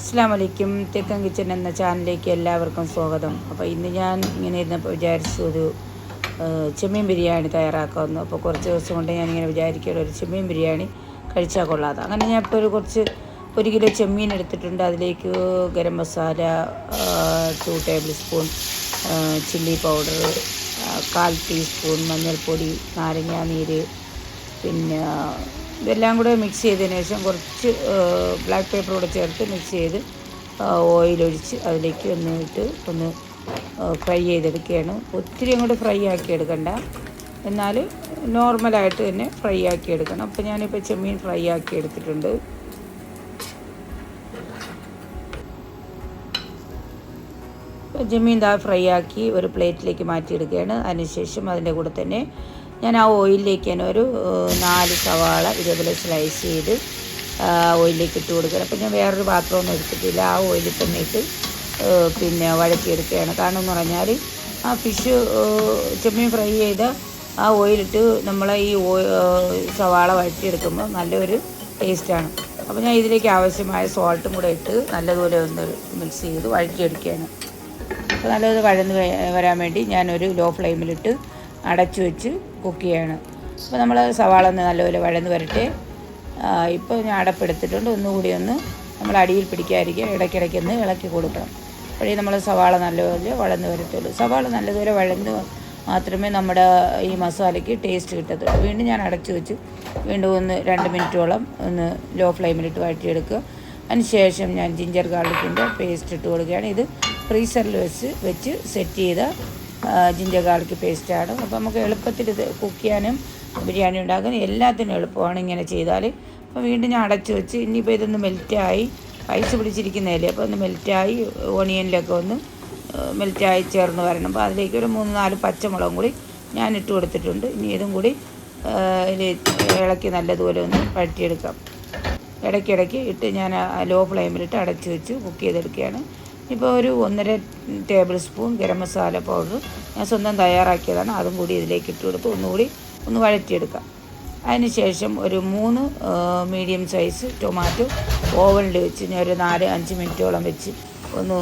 അസ്സാം വലൈക്കും തെക്കൻ കിച്ചൻ എന്ന ചാനലിലേക്ക് എല്ലാവർക്കും സ്വാഗതം. അപ്പോൾ ഇന്ന് ഞാൻ ഇങ്ങനെ ഇരുന്നപ്പോൾ വിചാരിച്ചു ഒരു ചെമ്മീൻ ബിരിയാണി തയ്യാറാക്കാമെന്ന് അപ്പോൾ കുറച്ച് ദിവസം കൊണ്ട് ഞാനിങ്ങനെ വിചാരിക്കുകയുള്ള ഒരു ചെമ്മീൻ ബിരിയാണി കഴിച്ചാൽ കൊള്ളാതെ അങ്ങനെ ഞാൻ ഇപ്പോൾ ഒരു കുറച്ച് ഒരു കിലോ ചെമ്മീൻ എടുത്തിട്ടുണ്ട്. അതിലേക്ക് garam masala two tablespoon chilli powder കാൽ ടീസ്പൂൺ മഞ്ഞൾപ്പൊടി നാരങ്ങാ നീര് പിന്നെ ഇതെല്ലാം കൂടെ മിക്സ് ചെയ്തതിന് ശേഷം കുറച്ച് ബ്ലാക്ക് പേപ്പർ കൂടെ ചേർത്ത് മിക്സ് ചെയ്ത് ഓയിലൊഴിച്ച് അതിലേക്ക് ഒന്ന് ഇട്ട് ഒന്ന് ഫ്രൈ ചെയ്തെടുക്കുകയാണ്. ഒത്തിരി അങ്ങോട്ട് ഫ്രൈ ആക്കി എടുക്കണ്ട. എന്നാൽ നോർമലായിട്ട് തന്നെ ഫ്രൈ ആക്കി എടുക്കണം. അപ്പോൾ ഞാനിപ്പോൾ ചെമ്മീൻ ഫ്രൈ ആക്കി എടുത്തിട്ടുണ്ട്. ചെമ്മീൻ ദാ ഫ്രൈ ആക്കി ഒരു പ്ലേറ്റിലേക്ക് മാറ്റിയെടുക്കുകയാണ്. അതിനുശേഷം അതിന്റെ കൂടെ തന്നെ ഞാൻ ആ ഓയിലിലേക്ക് തന്നെ ഒരു നാല് സവാള ഇതേപോലെ സ്ലൈസ് ചെയ്ത് ഓയിലിലേക്ക് ഇട്ട് കൊടുക്കണം. അപ്പോൾ ഞാൻ വേറൊരു പാത്രമൊന്നും എടുത്തിട്ടില്ല. ആ ഓയിലിൽ തന്നെ ഇട്ട് പിന്നെ വഴറ്റിയെടുക്കുകയാണ്. കാരണം എന്ന് പറഞ്ഞാൽ ആ ഫിഷ് ചെമ്മീൻ ഫ്രൈ ചെയ്ത ആ ഓയിലിട്ട് നമ്മൾ ഈ സവാള വഴറ്റിയെടുക്കുമ്പോൾ നല്ലൊരു ടേസ്റ്റാണ് അപ്പോൾ ഞാൻ ഇതിലേക്ക് ആവശ്യമായ സോൾട്ടും കൂടെ ഇട്ട് നല്ലതുപോലെ ഒന്ന് മിക്സ് ചെയ്ത് വഴറ്റിയെടുക്കുകയാണ്. അപ്പോൾ നല്ലത് വഴന്ന് വരാൻ വേണ്ടി ഞാനൊരു ലോ ഫ്ലെയിമിലിട്ട് അടച്ചു വെച്ച് കുക്ക് ചെയ്യാണ് അപ്പോൾ നമ്മൾ സവാള ഒന്ന് നല്ലപോലെ വഴന്ന് വരട്ടെ. ഇപ്പോൾ ഞാൻ അടപ്പെടുത്തിട്ടുണ്ട് ഒന്നുകൂടി ഒന്ന് നമ്മൾ അടിയിൽ പിടിക്കാതിരിക്കുക ഇടയ്ക്കിടയ്ക്ക് ഒന്ന് ഇളക്കി കൊടുക്കണം. അപ്പോഴേ നമ്മൾ സവാള നല്ലപോലെ വഴന്ന് വരത്തുള്ളൂ. സവാള നല്ലതുപോലെ വഴന്ന് മാത്രമേ നമ്മുടെ ഈ മസാലയ്ക്ക് ടേസ്റ്റ് കിട്ടത്തുള്ളൂ. വീണ്ടും ഞാൻ അടച്ചു വെച്ച് വീണ്ടും ഒന്ന് രണ്ട് മിനിറ്റോളം ഒന്ന് ലോ ഫ്ലെയിമിലിട്ട് വഴറ്റിയെടുക്കുക. അതിനുശേഷം ഞാൻ ജിഞ്ചർ ഗാർലിക്കിന്റെ പേസ്റ്റ് ഇട്ട് കൊടുക്കുകയാണ്. ഇത് ഫ്രീസറിൽ വെച്ച് വെച്ച് സെറ്റ് ചെയ്ത ജിഞ്ചർ ഗാർലിക് പേസ്റ്റാണ് അപ്പോൾ നമുക്ക് എളുപ്പത്തിൽ ഇത് കുക്ക് ചെയ്യാനും ബിരിയാണി ഉണ്ടാക്കാൻ എല്ലാത്തിനും എളുപ്പമാണ് ഇങ്ങനെ ചെയ്താൽ അപ്പോൾ വീണ്ടും ഞാൻ അടച്ചു വെച്ച് ഇനിയിപ്പോൾ ഇതൊന്ന് മെൽറ്റായി ഐസ് പിടിച്ചിരിക്കുന്നതല്ലേ അപ്പോൾ ഒന്ന് മെൽറ്റായി ഓണിയനിലൊക്കെ ഒന്ന് മെൽറ്റായി ചേർന്ന് വരണം. അപ്പോൾ അതിലേക്ക് ഒരു മൂന്ന് നാല് പച്ചമുളകും കൂടി ഞാൻ ഇട്ട് കൊടുത്തിട്ടുണ്ട്. ഇനി ഇതും കൂടി ഇളക്കി നല്ലതുപോലെ ഒന്ന് പഴറ്റിയെടുക്കാം ഇടയ്ക്കിടയ്ക്ക് ഇട്ട് ഞാൻ ലോ ഫ്ലെയിമിലിട്ട് അടച്ചു വെച്ച് കുക്ക് ചെയ്തെടുക്കുകയാണ്. ഇപ്പോൾ ഒരു ഒന്നര table spoon garam masala powder ഞാൻ സ്വന്തം തയ്യാറാക്കിയതാണ്. അതും കൂടി ഇതിലേക്ക് ഇട്ട് കൊടുത്ത് ഒന്നുകൂടി ഒന്ന് വഴറ്റിയെടുക്കാം. അതിനുശേഷം ഒരു മൂന്ന് മീഡിയം സൈസ് ടൊമാറ്റോ ഓവനിൽ വെച്ച് ഞാൻ ഒരു നാല് അഞ്ച് മിനിറ്റോളം വെച്ച് ഒന്ന്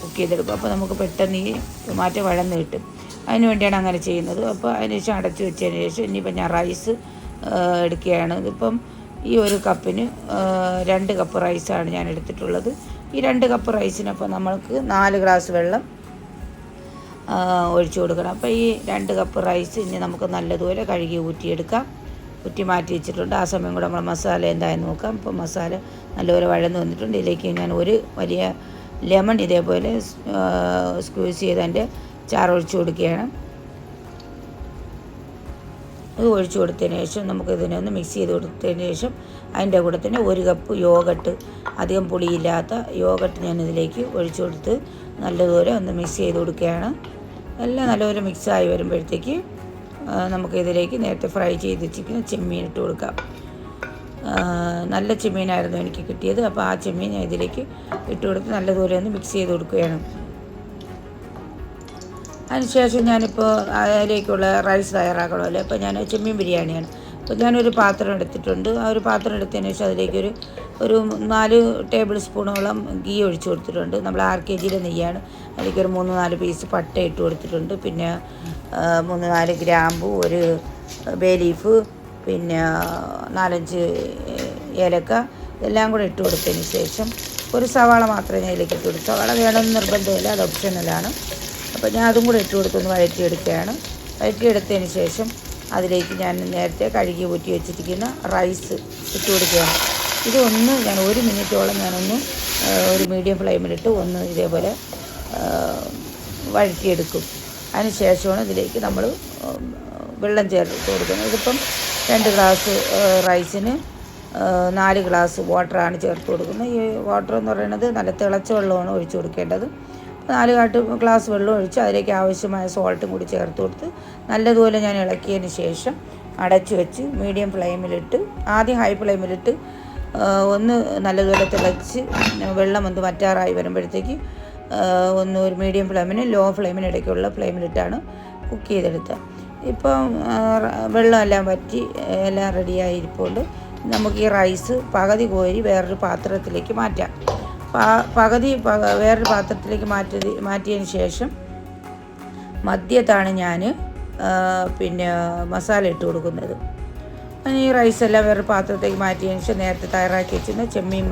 കുക്ക് ചെയ്തെടുക്കും. അപ്പോൾ നമുക്ക് പെട്ടെന്ന് ഈ ടൊമാറ്റോ വഴന്ന് കിട്ടും. അതിന് വേണ്ടിയാണ് അങ്ങനെ ചെയ്യുന്നത്. അപ്പോൾ അതിനുശേഷം അടച്ചു വെച്ചതിന് ശേഷം ഇനിയിപ്പോൾ ഞാൻ റൈസ് എടുക്കുകയാണ്. ഇതിപ്പം ഈ ഒരു കപ്പിന് രണ്ട് കപ്പ് റൈസാണ് ഞാൻ എടുത്തിട്ടുള്ളത്. ഈ രണ്ട് കപ്പ് റൈസിനൊപ്പം നമ്മൾക്ക് നാല് ഗ്ലാസ് വെള്ളം ഒഴിച്ചു കൊടുക്കണം. അപ്പോൾ ഈ രണ്ട് കപ്പ് റൈസ് ഇനി നമുക്ക് നല്ലതുപോലെ കഴുകി ഊറ്റിയെടുക്കാം. ഊറ്റി മാറ്റി വെച്ചിട്ടുണ്ട്. ആ സമയം കൂടെ നമ്മൾ മസാല എന്തായെന്ന് നോക്കാം. ഇപ്പോൾ മസാല നല്ലപോലെ വഴന്ന് വന്നിട്ടുണ്ട്. ഇതിലേക്ക് ഞാൻ ഒരു വലിയ ലെമൺ ഇതേപോലെ സ്ക്യൂസ് ചെയ്ത് അതിന്റെ ചാറൊഴിച്ച് കൊടുക്കുകയാണ്. അത് ഒഴിച്ച് കൊടുത്തതിന് ശേഷം നമുക്ക് ഇതിനെ ഒന്ന് മിക്സ് ചെയ്ത് കൊടുത്തതിന് ശേഷം അതിന്റെ കൂടെ തന്നെ ഒരു കപ്പ് യോഗട്ട് അധികം പുളിയില്ലാത്ത യോഗട്ട് ഞാൻ ഇതിലേക്ക് ഒഴിച്ച് കൊടുത്ത് നല്ലതുപോലെ ഒന്ന് മിക്സ് ചെയ്ത് കൊടുക്കുകയാണ്. എല്ലാം നല്ലപോലെ മിക്സായി വരുമ്പോഴത്തേക്ക് നമുക്കിതിലേക്ക് നേരത്തെ ഫ്രൈ ചെയ്ത് വെച്ചിരിക്കുന്ന ചെമ്മീൻ ഇട്ട് കൊടുക്കാം. നല്ല ചെമ്മീനായിരുന്നു എനിക്ക് കിട്ടിയത്. അപ്പോൾ ആ ചെമ്മീൻ ഞാൻ ഇതിലേക്ക് ഇട്ട് കൊടുത്ത് നല്ലതുപോലെ ഒന്ന് മിക്സ് ചെയ്ത് കൊടുക്കുകയാണ്. അതിനുശേഷം ഞാനിപ്പോൾ അതിലേക്കുള്ള റൈസ് തയ്യാറാക്കണമല്ലോ അപ്പോൾ ഞാൻ ചെമ്മീൻ ബിരിയാണിയാണ്. അപ്പോൾ ഞാനൊരു പാത്രം എടുത്തിട്ടുണ്ട്. ആ ഒരു പാത്രം എടുത്തതിന് ശേഷം അതിലേക്കൊരു ഒരു നാല് ടേബിൾ സ്പൂണോളം ഗീ ഒഴിച്ചു കൊടുത്തിട്ടുണ്ട്. നമ്മൾ ആർ കെ ജിയിലെ നെയ്യാണ്. അതിലേക്കൊരു മൂന്ന് നാല് പീസ് പട്ട ഇട്ട് കൊടുത്തിട്ടുണ്ട്. പിന്നെ മൂന്ന് നാല് ഗ്രാമ്പു ഒരു ബേ ലീഫ് പിന്നെ നാലഞ്ച് ഏലക്ക ഇതെല്ലാം കൂടെ ഇട്ട് കൊടുത്തതിന് ശേഷം ഒരു സവാള മാത്രമേ ഞാൻ ഇതിലേക്ക് ഇട്ട് കൊടുത്തു സവാള വേണമെന്ന് നിർബന്ധമില്ല. അത് ഓപ്ഷനലാണ് അപ്പോൾ ഞാൻ അതും കൂടെ ഇട്ട് കൊടുത്തൊന്ന് വഴറ്റിയെടുക്കുകയാണ്. വഴറ്റിയെടുത്തതിന് ശേഷം അതിലേക്ക് ഞാൻ നേരത്തെ കഴുകി ഊറ്റി വെച്ചിരിക്കുന്ന റൈസ് ഇട്ട് കൊടുക്കുകയാണ്. ഇതൊന്ന് ഞാൻ ഒരു മിനിറ്റോളം ഞാനൊന്ന് ഒരു മീഡിയം ഫ്ലെയിമിലിട്ട് ഒന്ന് ഇതേപോലെ വഴറ്റിയെടുക്കും. അതിന് ശേഷമാണ് ഇതിലേക്ക് നമ്മൾ വെള്ളം ചേർത്ത് കൊടുക്കുന്നത്. ഇതിപ്പം രണ്ട് ഗ്ലാസ് റൈസിന് നാല് ഗ്ലാസ് വാട്ടറാണ് ചേർത്ത് കൊടുക്കുന്നത്. ഈ വാട്ടർ എന്ന് പറയുന്നത് നല്ല തിളച്ച വെള്ളമാണ് ഒഴിച്ചു കൊടുക്കേണ്ടത്. നാല് കാട്ട് ഗ്ലാസ് വെള്ളം ഒഴിച്ച് അതിലേക്ക് ആവശ്യമായ സോൾട്ടും കൂടി ചേർത്ത് കൊടുത്ത് നല്ലതുപോലെ ഞാൻ ഇളക്കിയതിന് ശേഷം അടച്ചു വെച്ച് മീഡിയം ഫ്ലെയിമിലിട്ട് ആദ്യം ഹൈ ഫ്ലെയിമിലിട്ട് ഒന്ന് നല്ലതുപോലെ തിളച്ച് വെള്ളം ഒന്ന് വറ്റാറായി വരുമ്പോഴത്തേക്ക് ഒന്ന് ഒരു മീഡിയം ഫ്ലെയിമിന് ലോ ഫ്ലെയിമിന് ഇടയ്ക്കുള്ള ഫ്ലെയിമിലിട്ടാണ് കുക്ക് ചെയ്തെടുത്തത് ഇപ്പം വെള്ളമെല്ലാം വറ്റി എല്ലാം റെഡിയായി ഇരിപ്പുണ്ട്. നമുക്ക് ഈ റൈസ് പകുതി കോരി വേറൊരു പാത്രത്തിലേക്ക് മാറ്റാം. പകുതി വേറൊരു പാത്രത്തിലേക്ക് മാറ്റി മാറ്റിയതിന് ശേഷം മദ്യത്താണ് ഞാൻ പിന്നെ മസാല ഇട്ട് കൊടുക്കുന്നത്. ഈ റൈസ് എല്ലാം വേറെ പാത്രത്തേക്ക് മാറ്റിയതിന് ശേഷം നേരത്തെ തയ്യാറാക്കി വെച്ചിരുന്ന ചെമ്മീൻ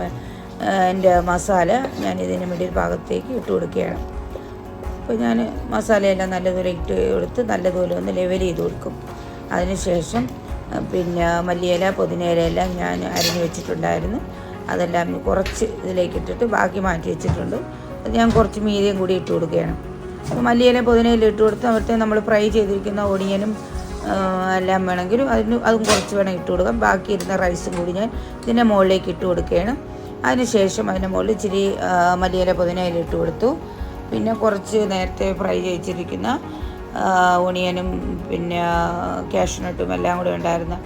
എന്റെ മസാല ഞാൻ ഇതിന് മിഡിൽ ഭാഗത്തേക്ക് ഇട്ട് കൊടുക്കുകയാണ്. അപ്പോൾ ഞാൻ മസാലയെല്ലാം നല്ലതുപോലെ ഇട്ട് കൊടുത്ത് നല്ലതുപോലെ ഒന്ന് ലെവൽ ചെയ്ത് കൊടുക്കും. അതിനുശേഷം പിന്നെ മല്ലിയില പുതിനയില എല്ലാം ഞാൻ അരിഞ്ഞു വെച്ചിട്ടുണ്ടായിരുന്നു. അതെല്ലാം കുറച്ച് ഇതിലേക്ക് ഇട്ടിട്ട് ബാക്കി മാറ്റി വെച്ചിട്ടുണ്ട്. അത് ഞാൻ കുറച്ച് മീതിയും കൂടി ഇട്ട് കൊടുക്കുകയാണ്. അപ്പോൾ മല്ലിയില പുതിനയില ഇട്ട് കൊടുത്ത് അവിടുത്തെ നമ്മൾ ഫ്രൈ ചെയ്തിരിക്കുന്ന ഒടിയനും എല്ലാം വേണമെങ്കിലും അതിന് അതും കുറച്ച് വേണം ഇട്ട് കൊടുക്കാം ബാക്കി ഇരുന്ന റൈസും കൂടി ഞാൻ ഇതിന്റെ മുകളിലേക്ക് ഇട്ട് കൊടുക്കുകയാണ്. അതിനുശേഷം അതിന്റെ മുകളിൽ ഇച്ചിരി മല്ലിയില പുതിനയില ഇട്ട് കൊടുത്തു. പിന്നെ കുറച്ച് നേരത്തെ ഫ്രൈ ചെയ്തിരിക്കുന്ന ഓണിയനും പിന്നെ കാഷ്നട്ടും എല്ലാം കൂടി ഉണ്ടായിരുന്ന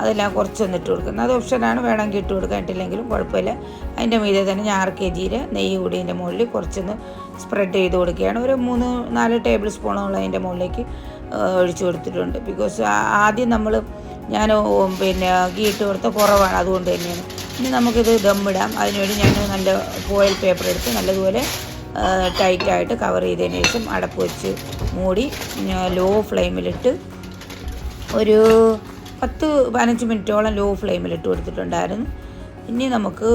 അതെല്ലാം കുറച്ചൊന്ന് ഇട്ട് കൊടുക്കുന്നത് അത് ഓപ്ഷനാണ് വേണമെങ്കിൽ ഇട്ട് കൊടുക്കാനിട്ടില്ലെങ്കിലും കുഴപ്പമില്ല. അതിന്റെ മീതെ തന്നെ ഞാൻ ആറ് കെ ജിയിൽ നെയ്യ് കൂടി അതിന്റെ മുകളിൽ കുറച്ചൊന്ന് സ്പ്രെഡ് ചെയ്ത് കൊടുക്കുകയാണ്. ഒരു മൂന്ന് നാല് ടേബിൾ സ്പൂണോളം അതിന്റെ മുകളിലേക്ക് ഒഴിച്ചു കൊടുത്തിട്ടുണ്ട്. ബിക്കോസ് ആദ്യം നമ്മൾ ഞാൻ പിന്നെ ഗീ ഇട്ട് കൊടുത്ത കുറവാണ്. അതുകൊണ്ട് തന്നെയാണ്. ഇനി നമുക്കിത് ദമ്മിടാം അതിനുവേണ്ടി ഞാൻ നല്ല ഫോയിൽ പേപ്പർ എടുത്ത് നല്ലതുപോലെ ടൈറ്റായിട്ട് കവർ ചെയ്തതിന് ശേഷം അടപ്പ് വെച്ച് മൂടി ലോ ഫ്ലെയിമിലിട്ട് ഒരു പത്ത് പതിനഞ്ച് മിനിറ്റോളം ലോ ഫ്ലെയിമിൽ ഇട്ട് കൊടുത്തിട്ടുണ്ടായിരുന്നു. ഇനി നമുക്ക്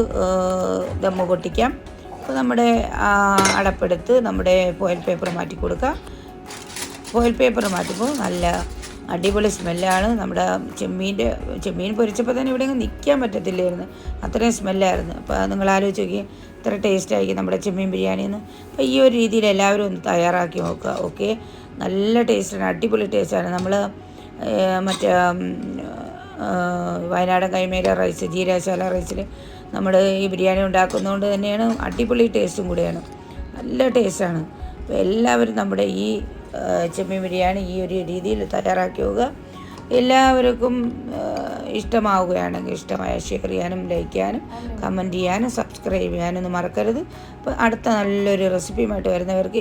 ദമ്മ് പൊട്ടിക്കാം. അപ്പോൾ നമ്മുടെ അടപ്പെടുത്ത് നമ്മുടെ ഫോയിൽ പേപ്പർ മാറ്റി കൊടുക്കാം. ഫോയിൽ പേപ്പർ മാറ്റുമ്പോൾ നല്ല അടിപൊളി സ്മെല്ലാണ് നമ്മുടെ ചെമ്മീന്റെ ചെമ്മീൻ പൊരിച്ചപ്പോൾ തന്നെ ഇവിടെ നിൽക്കാൻ പറ്റത്തില്ലായിരുന്നു. അത്രയും സ്മെല്ലായിരുന്നു അപ്പോൾ നിങ്ങൾ ആലോചിച്ച് നോക്കി ഇത്ര ടേസ്റ്റായിരിക്കും നമ്മുടെ ചെമ്മീൻ ബിരിയാണി എന്ന് അപ്പോൾ ഈ ഒരു രീതിയിൽ എല്ലാവരും ഒന്ന് തയ്യാറാക്കി നോക്കുക ഓക്കെ നല്ല ടേസ്റ്റാണ് അടിപൊളി ടേസ്റ്റാണ് നമ്മൾ മറ്റേ വയനാടൻ കൈമേര റൈസ് ജീരാശാല റൈസിൽ നമ്മൾ ഈ ബിരിയാണി ഉണ്ടാക്കുന്നതുകൊണ്ട് തന്നെയാണ് അടിപൊളി ടേസ്റ്റും കൂടിയാണ്. നല്ല ടേസ്റ്റാണ്. അപ്പോൾ എല്ലാവരും നമ്മുടെ ഈ ചെമ്മീൻ ബിരിയാണി ഈ ഒരു രീതിയിൽ തയ്യാറാക്കി പോവുക എല്ലാവർക്കും ഇഷ്ടമാവുകയാണെങ്കിൽ ഇഷ്ടമായ ഷെയർ ചെയ്യാനും ലൈക്ക് ചെയ്യാനും കമന്റ് ചെയ്യാനും സബ്സ്ക്രൈബ് ചെയ്യാനും ഒന്നും മറക്കരുത്. അപ്പോൾ അടുത്ത നല്ലൊരു റെസിപ്പിയുമായിട്ട് വരുന്നവർക്ക്